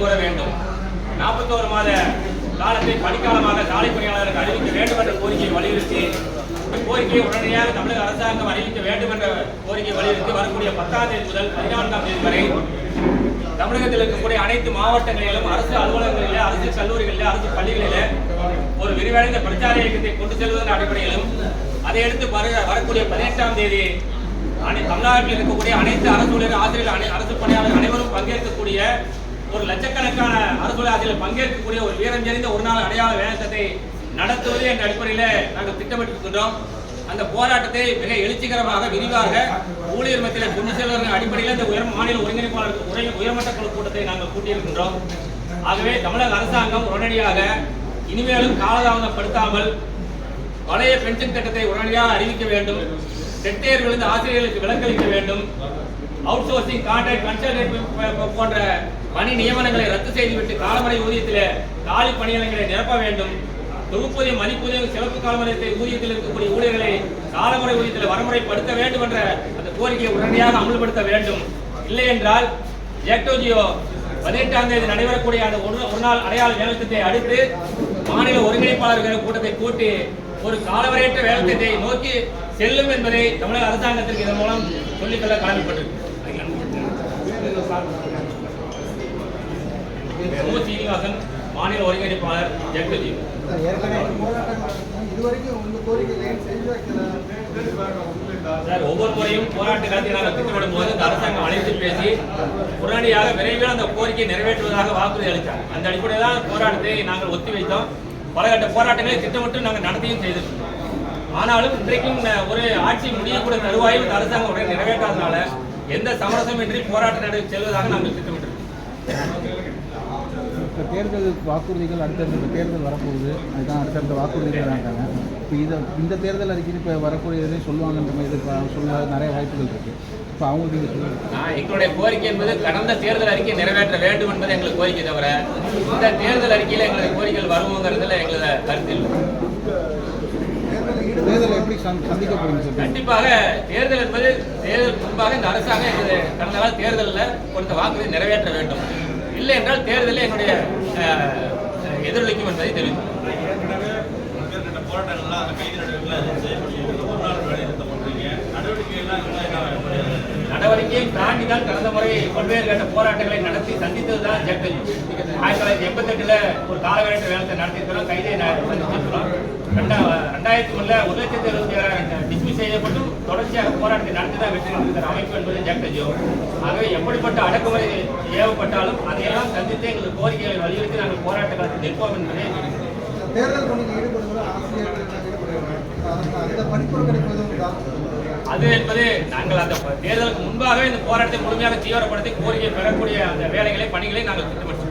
கொண்டு வர வேண்டும். நாற்பத்தோரு மாத காலத்தை பணிக்காலமாக சாலை பணியாளருக்கு அறிவிக்க வேண்டும் என்ற கோரிக்கையை வலியுறுத்தி கோரிக்கையை உடனடியாக தமிழக அரசாங்கம் அறிவிக்க வேண்டும் என்ற கோரிக்கையை வலியுறுத்தி வரக்கூடிய பத்தாம் தேதி முதல் பதினான்காம் தேதி வரை தமிழகத்தில் இருக்கக்கூடிய அனைத்து மாவட்டங்களிலும் அரசு அலுவலகங்களிலே அரசு கல்லூரிகளிலே அரசு பள்ளிகளிலே ஒரு விரிவடைந்த பிரச்சார இயக்கத்தை கொண்டு செல்வதன் அடிப்படையிலும் அதையடுத்து வர- வரக்கூடிய பதினெட்டாம் தேதி தமிழ்நாட்டில் இருக்கக்கூடிய அனைத்து அரசு ஊழியர் ஆசிரியர் அரசு பணியாளர்கள் அனைவரும் பங்கேற்கக்கூடிய ஒரு லட்சக்கணக்கான அரசு அதில் ஆசிரியர் பங்கேற்கக்கூடிய ஒரு வீரம் தெரிந்த ஒரு நாள் அடையாள வேலைத்திட்டத்தை நடத்துவது என்ற அடிப்படையில் நாங்கள் திட்டமிட்டிருக்கின்றோம். அந்த போராட்டத்தை மிக எழுச்சிகரமாக விரிவாக ஊழியர் மத்தியில் கொண்டு செல்வதன் அடிப்படையில் இந்த உயர் மாநில ஒருங்கிணைப்பாளருக்கு உரை- உயர்மட்ட குழு கூட்டத்தை நாங்கள் கூட்டியிருக்கின்றோம். ஆகவே தமிழக அரசாங்கம் உடனடியாக இனிமேலும் காலதாமதப்படுத்தாமல் பழைய பென்ஷன் திட்டத்தை உடனடியாக அறிவிக்க வேண்டும். டெட் ஆசிரியர்களுக்கு விலக்களிக்க வேண்டும். அவுட் சோர்சிங் கான்ட்ராக்ட் கன்சல்டேட் போன்ற பணி நியமனங்களை ரத்து செய்துவிட்டு காலமுறை ஊதியத்தில் காலி பணியிடங்களை நிரப்ப வேண்டும். தொகுப்பூதியம் மதிப்புதியம் சிறப்பு காலமுறை ஊதியத்தில் இருக்கக்கூடிய ஊழியர்களை காலமுறை ஊதியத்தில் வரமுறைப்படுத்த வேண்டும் என்ற அந்த கோரிக்கையை உடனடியாக அமல்படுத்த வேண்டும். இல்லை என்றால் ஜெக்டோஜியோ பதினெட்டாம் தேதி நடைபெறக்கூடிய அந்த ஒரு ஒரு நாள் அடையாள வேலைத்திட்டத்தை அடுத்து மாநில ஒருங்கிணைப்பாளர்கள் கூட்டத்தை கூட்டி ஒரு காலவரையற்ற வேலைத்திட்டத்தை நோக்கி செல்லும் என்பதை தமிழக அரசாங்கத்திற்கு இதன் மூலம் சொல்லிக்கொள்ள கடமைப்பட்டிருக்கு சீனிவாசன் மாநில ஒருங்கிணைப்பாளர் வைக்கல சார் ஒவ்வொரு முறையும் போராட்ட நாங்கள் திட்டமிடும் போது இந்த அரசாங்கம் அழைத்து பேசி உடனடியாக விரைவில் அந்த கோரிக்கையை நிறைவேற்றுவதாக வாக்குறுதி அளித்தார். அந்த அடிப்படையில் தான் போராட்டத்தை நாங்கள் ஒத்தி வைத்தோம் பல கட்ட போராட்டங்களை திட்டமிட்டு நாங்கள் நடத்தியும் செய்திருக்கோம் ஆனாலும் இன்றைக்கும் ஒரு ஆட்சி முடியக்கூடிய தருவாயில் இந்த அரசாங்கம் உடனே நிறைவேற்றாதனால எந்த சமரசமின்றி போராட்டம் நடத்தி செல்வதாக நாங்கள் திட்டமிட்டிருக்கோம். இப்போ தேர்தல் வாக்குறுதிகள் அடுத்தடுத்த தேர்தல் வரப்போகுது. அதுதான் அடுத்தடுத்த வாக்குறுதிகள் இருக்காங்க இப்போ இதை இந்த தேர்தல் அறிக்கையில் இப்போ வரக்கூடிய எதையும் சொல்லுவாங்கன்ற மாதிரி எதிர்ப்பா- சொல்ல நிறைய வாய்ப்புகள் இருக்குது இப்போ அவங்களுக்கு நீங்கள் சொல்லுங்கள் நான் எங்களுடைய கோரிக்கை என்பது கடந்த தேர்தல் அறிக்கை நிறைவேற்ற வேண்டும் என்பது எங்களுக்கு கோரிக்கை தவிர இந்த தேர்தல் அறிக்கையில் எங்களுடைய கோரிக்கைகள் வருவோங்கிறதுல எங்களது கருத்து இல்லை. எப்படி சந் சந்திக்க போறீங்க சார் கண்டிப்பாக தேர்தல் என்பது தேர்தல் முன்பாக இந்த அரசாங்கம் எங்களது கடந்த கால தேர்தலில் கொடுத்த வாக்குறுதி நிறைவேற்ற வேண்டும். இல்லை என்றால் தேர்தலில் எங்களுடைய அஹ், எதிரொலிக்கும் என்பதை தெரிவித்துள்ளோம் ஏற்கனவே பல்வேறு தான் கடந்த முறை பல்வேறு கட்ட போராட்டங்களை நடத்தி சந்தித்தது தான் ஜெகதீப் ஆயிரத்தி தொள்ளாயிரத்தி எண்பத்தெட்டுல ஒரு காலகட்ட வேலத்தை நடத்தியிருக்கிறோம் கைதை சந்திச்சிருக்கிறோம் ரெண்டா ரெண்டாயிரத்தி ஒண்ணுல ஒரு லட்சத்தி எழுபத்தி ஏழாயிரம் டிஸ்மிஸ் செய்யப்பட்டும். தொடர்ச்சியாக போராட்டத்தை நடத்தி தான் வெற்றி நடத்துகிற அமைப்பு என்பது ஜெகதஜோ ஆகவே எப்படிப்பட்ட அடக்குமுறை ஏவப்பட்டாலும் அதையெல்லாம் சந்தித்து எங்களுக்கு கோரிக்கைகளை வலியுறுத்தி நாங்கள் போராட்ட காலத்தில் நிற்போம் என்பதை தேர்தல் பணியில் ஈடுபடுவதால் ஆசிரியர்கள் அது என்பது நாங்கள் அந்த தேர்தலுக்கு முன்பாகவே இந்த போராட்டத்தை முழுமையாக தீவிரப்படுத்தி கோரிக்கை பெறக்கூடிய அந்த வேலைகளை பணிகளை நாங்கள் திட்டமிட்டோம்